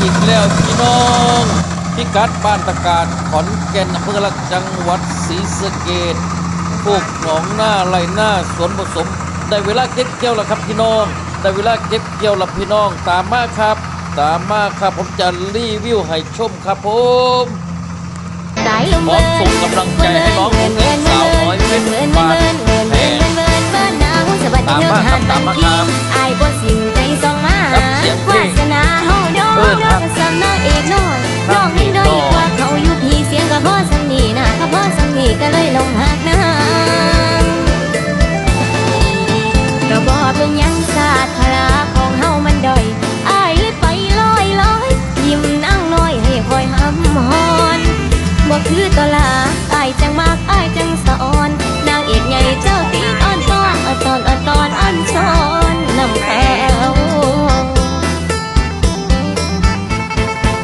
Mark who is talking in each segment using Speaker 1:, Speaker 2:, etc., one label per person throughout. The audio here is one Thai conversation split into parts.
Speaker 1: อีกแล้วพี่น้องพิกัดบ้านตะการขอนแก่นอำเภอหลักจังหวัดศรีสะเกดพวกหนองหน้าไรหน้าสวนผสม ได้เวลาเก็บเกี่ยวแล้วครับพี่น้อง ได้เวลาเก็บเกี่ยวแล้วพี่น้องตามมาครับ ตามมาครับผมจะรีวิวให้ชมครับผม
Speaker 2: สายลม
Speaker 1: พร้อมส่งกำลังใจให้น้องหนูเล็กสาวน้อยเพชรบ้านแพงตามมาครับตามมาครับ
Speaker 2: อนอ้
Speaker 1: อ
Speaker 2: นช้อนำเขา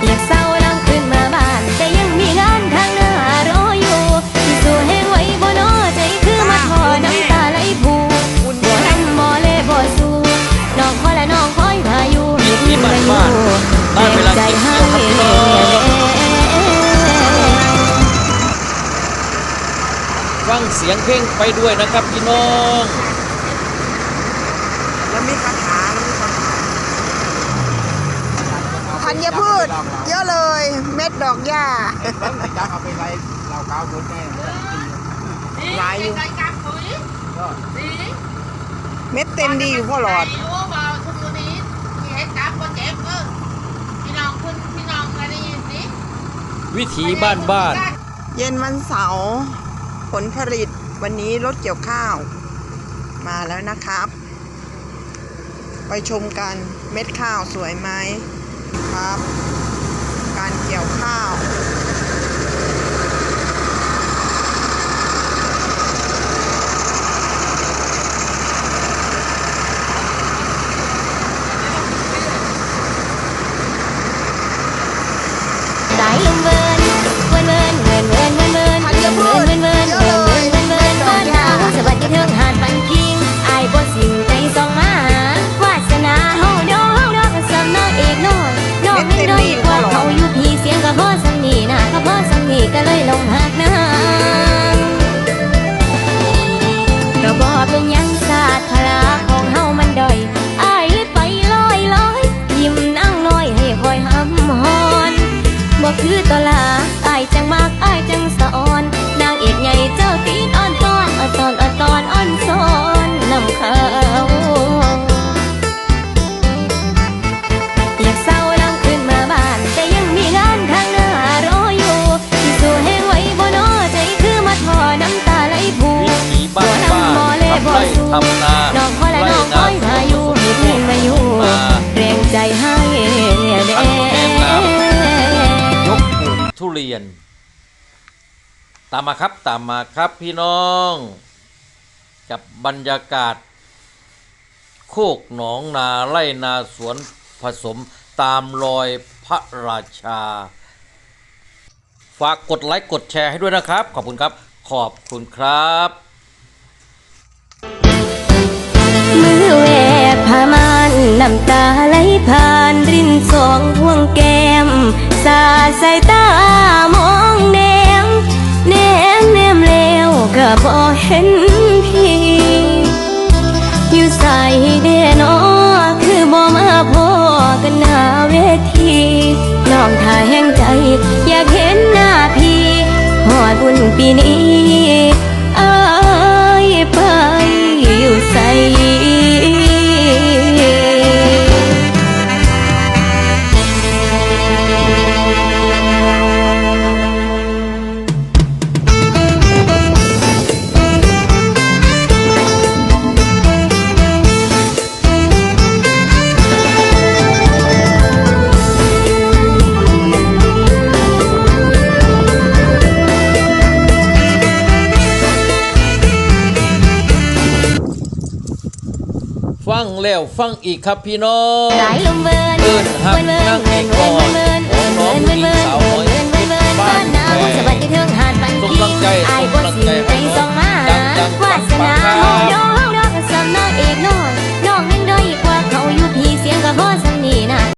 Speaker 2: อยากเศร้าลำขึ้นมาบ้าน แต่ยังมีงานทางหน้ารออยู่ที่สู้ให้ไหวบ่นอใจคือมาทอน้ำตาไหลผูบ่ทำบ่เล่บ่สู้น้องคอยและน้องคอยพาอยุ
Speaker 1: มีที่บ้านบ้านได้เวลาเก็บเกี่ยวครับพี่น้องฟังเสียงเพลงไปด้วยนะครับพี่น้อง
Speaker 3: แล้วมีคาถาแล้วมีคาถาธัญพืช เยอะเลย เม็ดดอกหญ้า
Speaker 4: เบิ้งจักเอาไปไว้เราขาวบนแน่เลย
Speaker 3: หลายอยู่
Speaker 5: ใจกลางปุ๋ยดี
Speaker 3: เม็ดเต็มดีอยู่พ่อหลอด
Speaker 5: รู้ว่าทุกวันนี้มีเฮ็ดจับก็เจ็บเออพี่น้องคุณพี่น้องกันได้ยินสิ
Speaker 1: วิถีบ้านบ้าน
Speaker 3: เย็นวันเสาร์ผลผลิตวันนี้รถเกี่ยวข้าว มาแล้วนะครับ ไปชมกันเม็ดข้าวสวยไหมครับ ก็เล
Speaker 2: ยลงหักน้ำก็บ่เป็นยังศาสตร์พลาของเฮามันดอยอายเลยไปลอยลอยยิ้มนั่งน้อยให้คอยหำฮอนบ่คือตลาอายจังมากอายจังสอน นางเอกใหญ่เจ้าตีนอ่อนตอนอ่อนตอนอ่อนตอนอ่อนสอนนำเขา ทำ
Speaker 1: นาน้
Speaker 2: องคอยและน้องคอยพายุให้เพลงมาอยู่แรงใจให้แด่
Speaker 1: ยกปลูกทุเรียน ตามมาครับตามมาครับพี่น้อง กับบรรยากาศ โคกหนองนาไร่นาสวนผสมตามรอยพระราชา ฝากกดไลค์กดแชร์ให้ด้วยนะครับ ขอบคุณครับ ขอบคุณครับ
Speaker 2: น้ำตาไหลผ่านรินสองห่วงแก้ม สาดสายตามองแนมแนมแนมแล้วก็บ่เห็นพี่ อยู่ใส่เดนอคือบ่มาพอกันหน้าเวทีน้องท่าแห่งใจ อยากเห็นหน้าพี่หอดบุญปีนี้ ฟังแล้วฟังอีกครั
Speaker 1: บพี่น้องหลาลมเวินเอินหักนั่งอีกก่อนของน้องหญิง
Speaker 2: สาวน้อยบ้านแพงสวัสดีเทิงหา